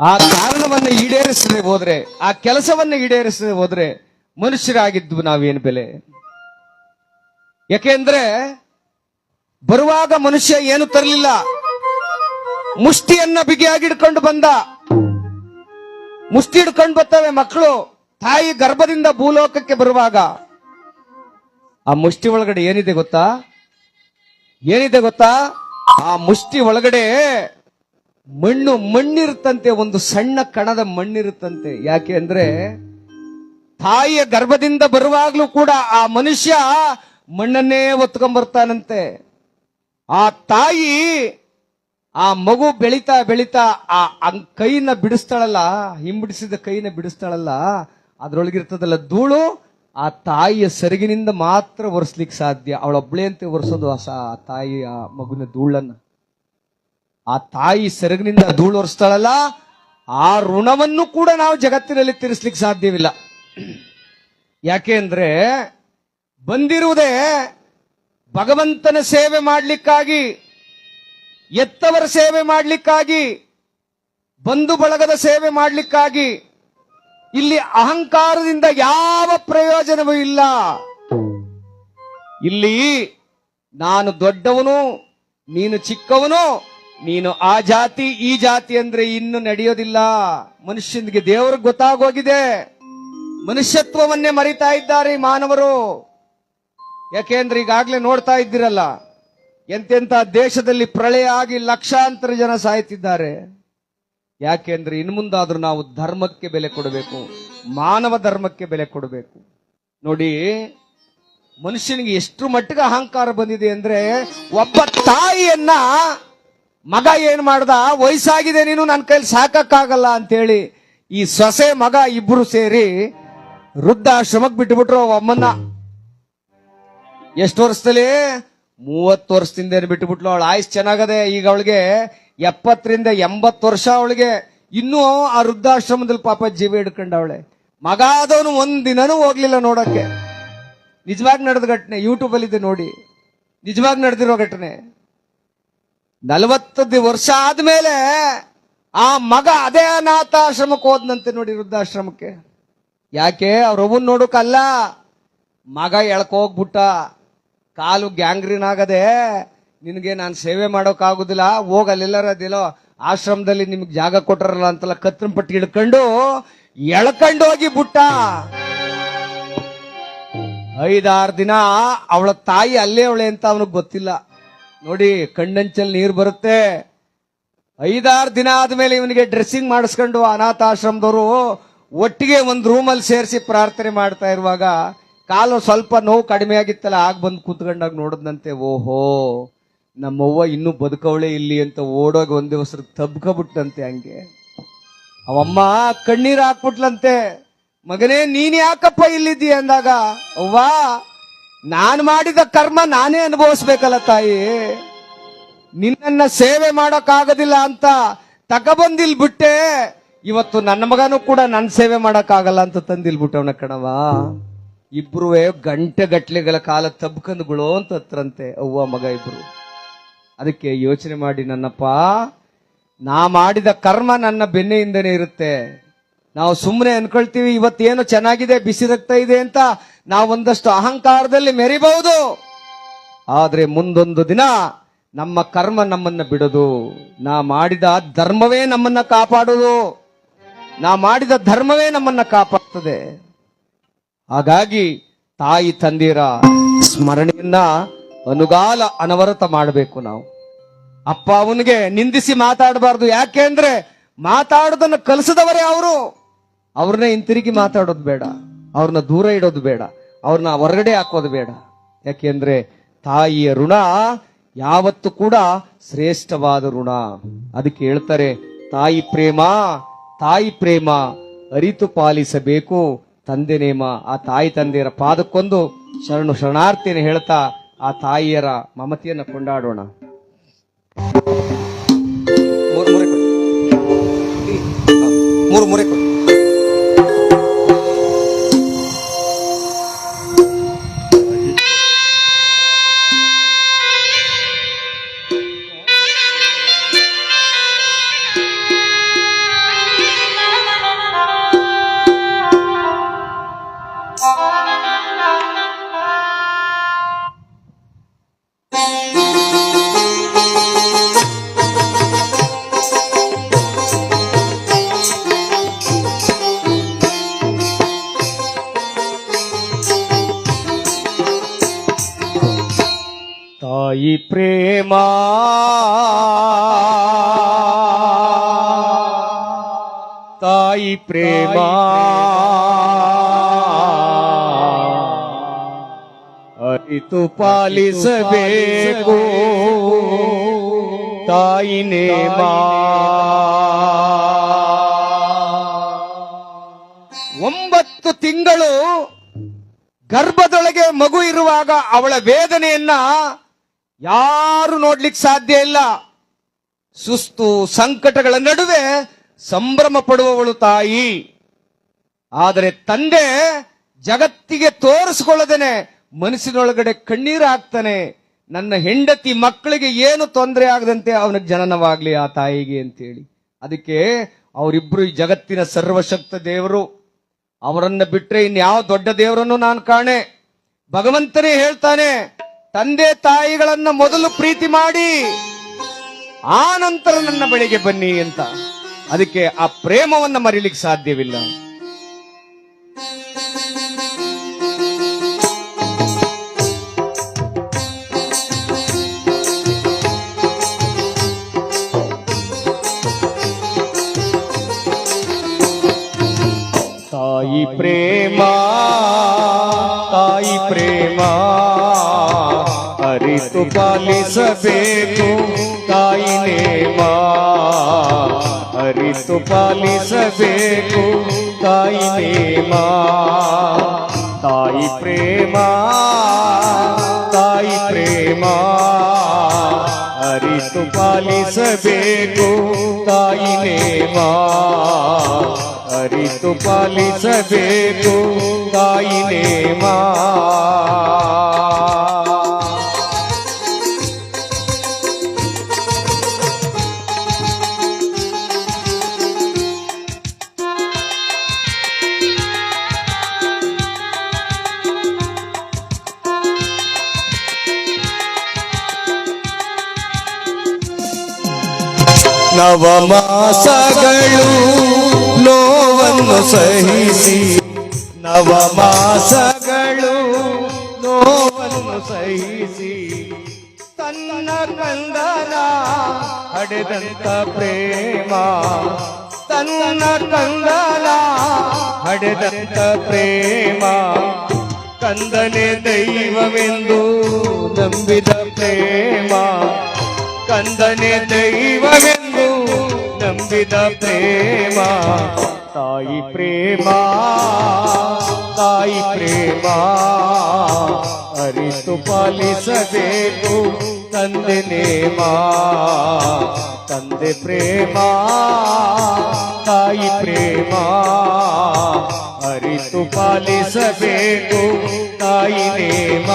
ಆ ಕಾರಣವನ್ನ ಈಡೇರಿಸದೆ ಹೋದ್ರೆ, ಆ ಕೆಲಸವನ್ನ ಈಡೇರಿಸದೆ ಹೋದ್ರೆ ಮನುಷ್ಯರಾಗಿದ್ದು ನಾವೇನು ಬೆಲೆ? ಯಾಕೆಂದ್ರೆ ಬರುವಾಗ ಮನುಷ್ಯ ಏನು ತರಲಿಲ್ಲ? ಮುಷ್ಟಿಯನ್ನ ಬಿಗಿಯಾಗಿಡ್ಕೊಂಡು ಬಂದ. ಮುಷ್ಟಿ ಹಿಡ್ಕೊಂಡು ಬರ್ತವೆ ಮಕ್ಕಳು, ತಾಯಿ ಗರ್ಭದಿಂದ ಭೂಲೋಕಕ್ಕೆ ಬರುವಾಗ. ಆ ಮುಷ್ಟಿ ಒಳಗಡೆ ಏನಿದೆ ಗೊತ್ತಾ? ಏನಿದೆ ಗೊತ್ತಾ? ಆ ಮುಷ್ಟಿ ಒಳಗಡೆ ಮಣ್ಣು ಮಣ್ಣಿರುತ್ತಂತೆ, ಒಂದು ಸಣ್ಣ ಕಣದ ಮಣ್ಣಿರುತ್ತಂತೆ. ಯಾಕೆ ಅಂದ್ರೆ, ತಾಯಿಯ ಗರ್ಭದಿಂದ ಬರುವಾಗ್ಲೂ ಕೂಡ ಆ ಮನುಷ್ಯ ಮಣ್ಣನ್ನೇ ಒತ್ಕೊಂಡ್ಬರ್ತಾನಂತೆ ಆ ತಾಯಿ ಆ ಮಗು ಬೆಳಿತಾ ಬೆಳಿತಾ ಆ ಕೈನ ಬಿಡಿಸ್ತಾಳಲ್ಲ, ಹಿಂಬಿಡಿಸಿದ ಕೈನ ಬಿಡಿಸ್ತಾಳಲ್ಲ, ಅದ್ರೊಳಗಿರ್ತದಲ್ಲ ಧೂಳು, ಆ ತಾಯಿಯ ಸೆರಗಿನಿಂದ ಮಾತ್ರ ಒರೆಸ್ಲಿಕ್ಕೆ ಸಾಧ್ಯ. ಅವಳೊಬ್ಳೆ ಅಂತ ಒರೆಸೋದು ಆ ತಾಯಿ ಆ ಮಗುವಿನ ಧೂಳನ್ನ. ಆ ತಾಯಿ ಸೆರಗಿನಿಂದ ಧೂಳು ಒರೆಸ್ತಾಳಲ್ಲ, ಆ ಋಣವನ್ನು ಕೂಡ ನಾವು ಜಗತ್ತಿನಲ್ಲಿ ತೀರಿಸ್ಲಿಕ್ಕೆ ಸಾಧ್ಯವಿಲ್ಲ. ಯಾಕೆ ಅಂದ್ರೆ, ಬಂದಿರುವುದೇ ಭಗವಂತನ ಸೇವೆ ಮಾಡಲಿಕ್ಕಾಗಿ, ಎತ್ತವರ ಸೇವೆ ಮಾಡಲಿಕ್ಕಾಗಿ, ಬಂಧು ಬಳಗದ ಸೇವೆ ಮಾಡಲಿಕ್ಕಾಗಿ, ಇಲ್ಲಿ ಅಹಂಕಾರದಿಂದ ಯಾವ ಪ್ರಯೋಜನವೂ ಇಲ್ಲ. ಇಲ್ಲಿ ನಾನು ದೊಡ್ಡವನು, ನೀನು ಚಿಕ್ಕವನು ನೀನು ಆ ಜಾತಿ, ಈ ಜಾತಿ ಅಂದ್ರೆ ಇನ್ನು ನಡೆಯೋದಿಲ್ಲ. ಮನುಷ್ಯನಿಗೆ ದೇವ್ರಿಗೆ ಗೊತ್ತಾಗೋಗಿದೆ. ಮನುಷ್ಯತ್ವವನ್ನೇ ಮರಿತಾ ಇದ್ದಾರೆ ಮಾನವರು. ಯಾಕೆಂದ್ರೆ ಈಗಾಗಲೇ ನೋಡ್ತಾ ಇದ್ದೀರಲ್ಲ ಎಂತೆಂತ ದೇಶದಲ್ಲಿ ಪ್ರಳಯ ಆಗಿ ಲಕ್ಷಾಂತರ ಜನ ಸಾಯ್ತಿದ್ದಾರೆ. ಯಾಕೆಂದ್ರೆ ಇನ್ನು ಮುಂದಾದ್ರೂ ನಾವು ಧರ್ಮಕ್ಕೆ ಬೆಲೆ ಕೊಡಬೇಕು, ಮಾನವ ಧರ್ಮಕ್ಕೆ ಬೆಲೆ ಕೊಡಬೇಕು. ನೋಡಿ, ಮನುಷ್ಯನಿಗೆ ಎಷ್ಟು ಮಟ್ಟಿಗೆ ಅಹಂಕಾರ ಬಂದಿದೆ ಅಂದ್ರೆ ಒಬ್ಬ ತಾಯಿಯನ್ನ ಮಗ ಏನ್ ಮಾಡ್ದ? ವಯಸ್ಸಾಗಿದೆ ನೀನು ನನ್ನ ಕೈಲಿ ಸಾಕಕ್ಕಾಗಲ್ಲ ಅಂತೇಳಿ ಈ ಸೊಸೆ, ಮಗ ಇಬ್ರು ಸೇರಿ ವೃದ್ಧಾಶ್ರಮಕ್ಕೆ ಬಿಟ್ಟುಬಿಟ್ರು ಅಮ್ಮನ್ನ. ಎಷ್ಟು ವರ್ಷದಲ್ಲಿ? ಮೂವತ್ತು ವರ್ಷದಿಂದ ಬಿಟ್ಟುಬಿಟ್ಲು ಅವಳು ಆಯ್ಸ್ ಚೆನ್ನಾಗದೆ, ಈಗ ಅವಳಿಗೆ ಎಪ್ಪತ್ತರಿಂದ ಎಂಬತ್ತು ವರ್ಷ ಅವಳಿಗೆ. ಇನ್ನೂ ಆ ವೃದ್ಧಾಶ್ರಮದಲ್ಲಿ ಪಾಪ ಜೀವ ಹಿಡ್ಕೊಂಡವಳೆ. ಮಗ ಆದವನು ಒಂದ್ ದಿನನೂ ಹೋಗ್ಲಿಲ್ಲ ನೋಡಕ್ಕೆ. ನಿಜವಾಗಿ ನಡೆದ ಘಟನೆ ಯೂಟ್ಯೂಬ್ ಅಲ್ಲಿ ಇದೆ ನೋಡಿ. ನಿಜವಾಗಿ ನಡೆದಿರೋ ಘಟನೆ. ನಲವತ್ತು ದಿ- ವರ್ಷ ಆದ್ಮೇಲೆ ಆ ಮಗ ಅದೇ ಅನಾಥಾಶ್ರಮಕ್ಕೆ ಹೋದ್ನಂತೆ ನೋಡಿ ವೃದ್ಧಾಶ್ರಮಕ್ಕೆ. ಯಾಕೆ? ಅವ್ರವನ್ ನೋಡೋಕಲ್ಲ. ಮಗ ಎಳ್ಕೋಗ್ಬಿಟ್ಟ ಕಾಲು ಗ್ಯಾಂಗ್ರೀನ್ ಆಗದೆ ನಿನಗೆ ನಾನು ಸೇವೆ ಮಾಡೋಕ್ಕಾಗೋದಿಲ್ಲ ಹೋಗ ಅದಿಲ್ಲೋ ಆಶ್ರಮದಲ್ಲಿ ನಿಮ್ಗೆ ಜಾಗ ಕೊಟ್ಟರಲ್ಲ ಅಂತಲ್ಲ ಕತ್ತನ ಪಟ್ಟಿ ಹಿಡ್ಕೊಂಡು ಎಳ್ಕೊಂಡು ಹೋಗಿ ಬಿಟ್ಟ. ಐದಾರು ದಿನ ಅವಳ ತಾಯಿ ಅಲ್ಲೇ ಅವಳೆ ಅಂತ ಅವನಿಗೆ ಗೊತ್ತಿಲ್ಲ. ನೋಡಿ, ಕಣ್ಣಂಚಲ್ಲಿ ನೀರು ಬರುತ್ತೆ. ಐದಾರು ದಿನ ಆದ್ಮೇಲೆ ಇವನಿಗೆ ಡ್ರೆಸ್ಸಿಂಗ್ ಮಾಡಿಸ್ಕೊಂಡು ಅನಾಥಾಶ್ರಮದವರು ಒಟ್ಟಿಗೆ ಒಂದು ರೂಮಲ್ಲಿ ಸೇರಿಸಿ ಪ್ರಾರ್ಥನೆ ಮಾಡ್ತಾ ಇರುವಾಗ ಕಾಲು ಸ್ವಲ್ಪ ನೋವು ಕಡಿಮೆ ಆಗಿತ್ತಲ್ಲ, ಆಗ ಬಂದು ಕೂತ್ಕೊಂಡಾಗ ನೋಡಿದ್ನಂತೆ, ಓಹೋ, ನಮ್ಮವ್ವ ಇನ್ನೂ ಬದುಕವಳೆ ಇಲ್ಲಿ ಅಂತ ಓಡೋಗ ಒಂದ್ ದಿವಸ ತಬ್ಕೊಬಿಟ್ಟಂತೆ ಹಂಗೆ. ಅವಮ್ಮ, ಕಣ್ಣೀರು ಹಾಕ್ಬಿಟ್ಲಂತೆ. ಮಗನೇ, ನೀನ್ ಯಾಕಪ್ಪ ಇಲ್ಲಿದ್ದೀಯ ಅಂದಾಗ, ಅವ್ವ ನಾನು ಮಾಡಿದ ಕರ್ಮ ನಾನೇ ಅನುಭವಿಸ್ಬೇಕಲ್ಲ ತಾಯಿ. ನಿನ್ನನ್ನ ಸೇವೆ ಮಾಡೋಕ್ಕಾಗೋದಿಲ್ಲ ಅಂತ ತಗಬಂದಿಲ್ ಬಿಟ್ಟೆ. ಇವತ್ತು ನನ್ನ ಮಗನೂ ಕೂಡ ನನ್ನ ಸೇವೆ ಮಾಡೋಕ್ಕಾಗಲ್ಲ ಅಂತ ತಂದಿಲ್ ಬಿಟ್ಟವನ ಕಣವ ಇಬ್ರು ಗಂಟೆ ಗಟ್ಲೆಗಳ ಕಾಲ ತಬ್ಕಂದುಗಳು ಅಂತ ಹತ್ರಂತೆ ಅವ್ವ ಮಗ ಇಬ್ರು. ಅದಕ್ಕೆ ಯೋಚನೆ ಮಾಡಿ ನನ್ನಪ್ಪ, ನಾ ಮಾಡಿದ ಕರ್ಮ ನನ್ನ ಬೆನ್ನೆಯಿಂದನೇ ಇರುತ್ತೆ. ನಾವು ಸುಮ್ಮನೆ ಅನ್ಕೊಳ್ತೀವಿ, ಇವತ್ತೇನು ಚೆನ್ನಾಗಿದೆ, ಬಿಸಿ ರಕ್ತ ಇದೆ ಅಂತ ನಾವು ಒಂದಷ್ಟು ಅಹಂಕಾರದಲ್ಲಿ ಮೆರಿಬಹುದು. ಆದರೆ ಮುಂದೊಂದು ದಿನ ನಮ್ಮ ಕರ್ಮ ನಮ್ಮನ್ನ ಬಿಡೋದು. ನಾ ಮಾಡಿದ ಧರ್ಮವೇ ನಮ್ಮನ್ನ ಕಾಪಾಡೋದು. ನಾ ಮಾಡಿದ ಧರ್ಮವೇ ನಮ್ಮನ್ನ ಕಾಪಾಡ್ತದೆ. ಹಾಗಾಗಿ ತಾಯಿ ತಂದಿರ ಸ್ಮರಣೆಯನ್ನ ಅನುಗಾಲ ಅನವರತ ಮಾಡಬೇಕು ನಾವು. ಅಪ್ಪ ಅವನಿಗೆ ನಿಂದಿಸಿ ಮಾತಾಡಬಾರ್ದು. ಯಾಕೆ ಅಂದ್ರೆ ಮಾತಾಡೋದನ್ನು ಕಲಿಸಿದವರೇ ಅವರು. ಅವ್ರನ್ನ ಹಿಂತಿರುಗಿ ಮಾತಾಡೋದು ಬೇಡ. ಅವ್ರನ್ನ ದೂರ ಇಡೋದು ಬೇಡ. ಅವ್ರನ್ನ ಹೊರಗಡೆ ಹಾಕೋದು ಬೇಡ. ಯಾಕೆಂದ್ರೆ ತಾಯಿಯ ಋಣ ಯಾವತ್ತು ಕೂಡ ಶ್ರೇಷ್ಠವಾದ ಋಣ. ಅದಕ್ಕೆ ಹೇಳ್ತಾರೆ, ತಾಯಿ ಪ್ರೇಮ ತಾಯಿ ಪ್ರೇಮ, ಅರಿತು ಪಾಲಿಸಬೇಕು. ತಂದೆ ನೇಮ, ಆ ತಾಯಿ ತಂದೆಯರ ಪಾದಕ್ಕೊಂದು ಶರಣು ಶರಣಾರ್ಥಿಯನ್ನು ಹೇಳ್ತಾ ಆ ತಾಯಿಯರ ಮಮತೆಯನ್ನು ಕೊಂಡಾಡೋಣ. ಮೂರು, ಮೂರೇ ಮೂರು, ಮೂರೆ ತಾಯಿ ಪ್ರೇಮ. ತಾಯಿ ಪ್ರೇಮ. ಅರಿತು ಪಾಲಿಸಬೇಕು. ತಾಯಿ ನೇಮ. ಒಂಬತ್ತು ತಿಂಗಳು ಗರ್ಭದೊಳಗೆ ಮಗು ಇರುವಾಗ ಅವಳ ವೇದನೆಯನ್ನ ಯಾರು ನೋಡ್ಲಿಕ್ಕೆ ಸಾಧ್ಯ ಇಲ್ಲ. ಸುಸ್ತು ಸಂಕಟಗಳ ನಡುವೆ ಸಂಭ್ರಮ ಪಡುವವಳು ತಾಯಿ. ಆದರೆ ತಂದೆ ಜಗತ್ತಿಗೆ ತೋರಿಸ್ಕೊಳ್ಳದೇನೆ, ಮನಸ್ಸಿನೊಳಗಡೆ ಕಣ್ಣೀರು ಹಾಕ್ತಾನೆ. ನನ್ನ ಹೆಂಡತಿ ಮಕ್ಕಳಿಗೆ ಏನು ತೊಂದರೆ ಆಗದಂತೆ ಅವನಿಗೆ ಜನನವಾಗ್ಲಿ ಆ ತಾಯಿಗೆ ಅಂತೇಳಿ. ಅದಕ್ಕೆ ಅವರಿಬ್ರು ಈ ಜಗತ್ತಿನ ಸರ್ವಶಕ್ತ ದೇವರು, ಅವರನ್ನ ಬಿಟ್ಟರೆ ಇನ್ಯಾವ ದೊಡ್ಡ ದೇವರನ್ನು ನಾನು ಕಾಣೆ? ಭಗವಂತನೇ ಹೇಳ್ತಾನೆ ತಂದೆ ತಾಯಿಗಳನ್ನ ಮೊದಲು ಪ್ರೀತಿ ಮಾಡಿ, ಆ ನಂತರ ನನ್ನ ಬಳಿಗೆ ಬನ್ನಿ ಅಂತ. ಅದಕ್ಕೆ ಆ ಪ್ರೇಮವನ್ನ ಮರಿಲಿಕ್ಕೆ ಸಾಧ್ಯವಿಲ್ಲ. ಪಾಲಿಸಬೇಕು ತಾಯಿ ನೇಮ ಅರಿತು ಪಾಲಿಸಬೇಕು ತಾಯಿ ನೇಮ ತಾಯಿ ಪ್ರೇಮ ತಾಯಿ ಪ್ರೇಮ ಅರಿತು ಪಾಲಿಸಬೇಕು ತಾಯಿ ನೇಮ ಅರಿತು ಪಾಲಿಸಬೇಕು ತಾಯಿ ನೇಮ ನವಮಾಸಗಳು ನೋವನ್ನು ಸಹಿಸಿ ನವಮಾಸಗಳು ನೋವನ್ನು ಸಹಿಸಿ ತನ್ನ ಕಂದನ ಹಡೆದಂತ ಪ್ರೇಮ ತನ್ನ ಕಂದನ ಹಡೆದಂತ ಪ್ರೇಮ ಕಂದನೆ ದೈವವೆಂದು ನಂಬಿದ ಪ್ರೇಮ ಕಂದನೆ ದೈವವೆಂದು ನಂಬಿದ ಪ್ರೇಮ ತಾಯಿ ಪ್ರೇಮ ತಾಯಿ ಪ್ರೇಮ ಅರಿತು ಪಾಲಿಸಬೇಕು ತಂದೆ ನೇಮ ತಂದೆ ಪ್ರೇಮ ತಾಯಿ ಪ್ರೇಮ ಅರಿತು ಪಾಲಿಸಬೇಕು ತಾಯಿ ನೇಮ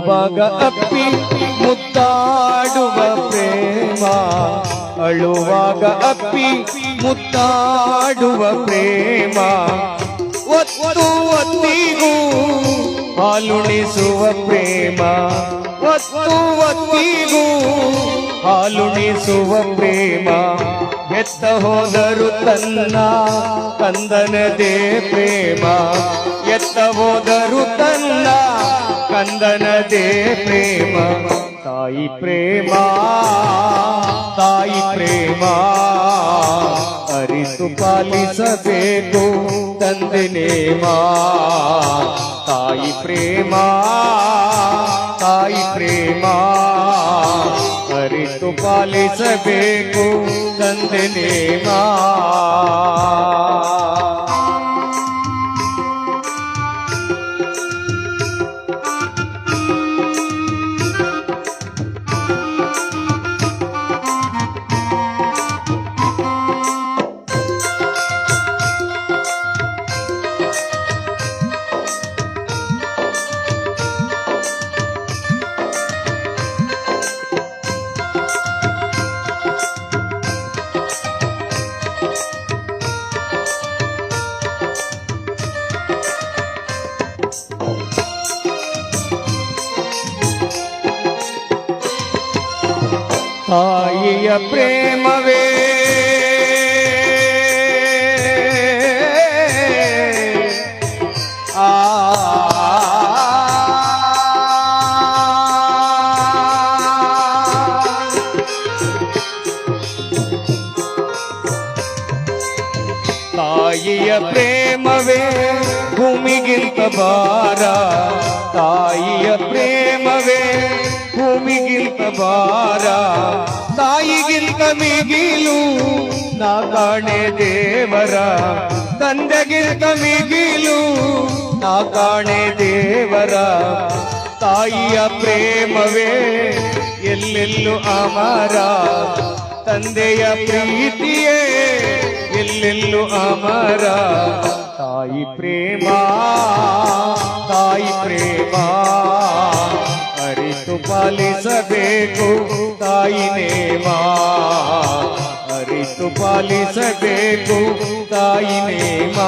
ಅಳುವಾಗ ಅಪ್ಪಿ ಮುತ್ತಾಡುವ ಪ್ರೇಮ. ಅಳುವಾಗ ಅಪ್ಪಿ ಮುತ್ತಾಡುವ ಪ್ರೇಮ. ಒತ್ತು ಒತ್ತಿಗೂ ಹಾಲುಣಿಸುವ ಪ್ರೇಮ. ಒತ್ತು ಒತ್ತಿಗೂ ಹಾಲುಣಿಸುವ ಪ್ರೇಮ. ಎತ್ತ ಹೋದರು ತನ್ನ ಕಂದನದೇ ಪ್ರೇಮ. ಎತ್ತ ಹೋದರು ತನ್ನ ಕಂದನದೇ ಪ್ರೇಮ ತಾಯಿ ಪ್ರೇಮ ತಾಯಿ ಪ್ರೇಮ ಅರಿತು ಪಾಲಿಸಬೇಕು ತಂದೆ ನೇಮ ತಾಯಿ ಪ್ರೇಮ ತಾಯಿ ಪ್ರೇಮ ಅರಿತು ಪಾಲಿಸಬೇಕು ತಂದೆ ನೇಮ ತಾಯಿಯ ಪ್ರೇಮವೇ. ಆ. ತಾಯಿಯ ಪ್ರೇಮವೇ ಭೂಮಿಗಿಂತ ಭಾರ. ತಾಯಿಯ ಪ್ರೇಮವೇ ಭೂಮಿಗಿಂತ ಭಾರ ತಾಯಿಗಿಂತ ಮಿಗಿಲು ನಾ ಕಾಣೆ ದೇವರ, ತಂದೆಗಿಂತ ಮಿಗಿಲು ನಾ ಕಾಣೆ ದೇವರ. ತಾಯಿಯ ಪ್ರೇಮವೇ ಎಲ್ಲೆಲ್ಲೂ ಅಮರ, ತಂದೆಯ ಪ್ರೀತಿಯೇ ಎಲ್ಲೆಲ್ಲೂ ಅಮರ. ತಾಯಿ ಪ್ರೇಮ ತಾಯಿ ಪ್ರೇಮ. ಪಾಲಿಸಬೇಕು ತಾಯಿ ನೇಮ ಅರಿತು ಪಾಲಿಸಬೇಕು ತಾಯಿ ನೇಮ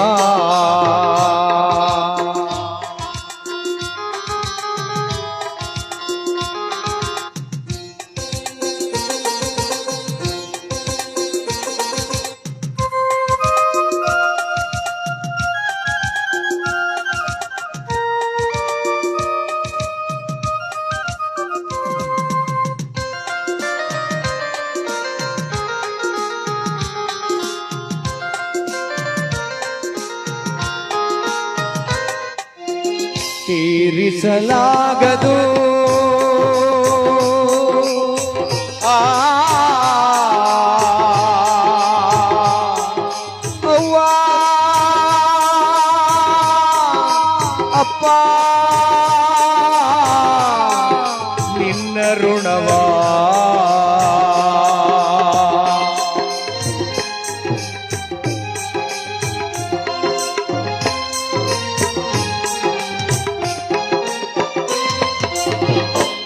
ತೀರಿಸಲಾಗದು.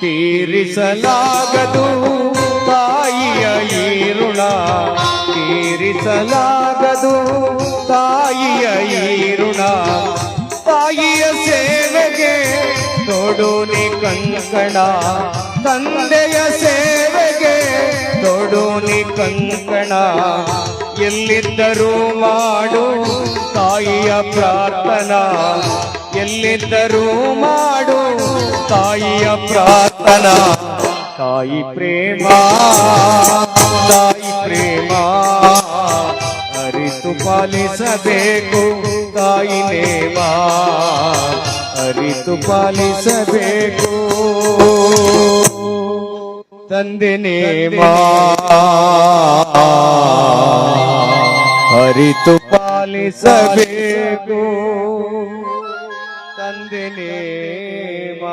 ತೀರಿಸಲಾಗದು ತಾಯಿಯ ಈ ಋಣ ತೀರಿಸಲಾಗದು ತಾಯಿಯ ಈ ಋಣ ತಾಯಿಯ ಸೇವೆಗೆ ತೊಡೋನಿ ಕಂಕಣ. ತಂದೆಯ ಸೇವೆಗೆ ತೊಡೋನಿ ಕಂಕಣ. ಎಲ್ಲಿದ್ದರೂ ಮಾಡು ತಾಯಿಯ ಪ್ರಾರ್ಥನಾ. ಎಲ್ಲಿದ್ದರೂ ಮಾಡು ತಾಯಿಯ ಪ್ರಾರ್ಥನಾ. ತಾಯಿ ಪ್ರೇಮ ತಾಯಿ ಪ್ರೇಮ, ಅರಿತು ಪಾಲಿಸಬೇಕು ತಾಯಿ ನೇಮ, ಅರಿತು ಪಾಲಿಸಬೇಕು ತಂದೆ ನೇಮ. ಅರಿತು ಪಾಲಿಸಬೇಕು ತಂದೆ ನೇಮ.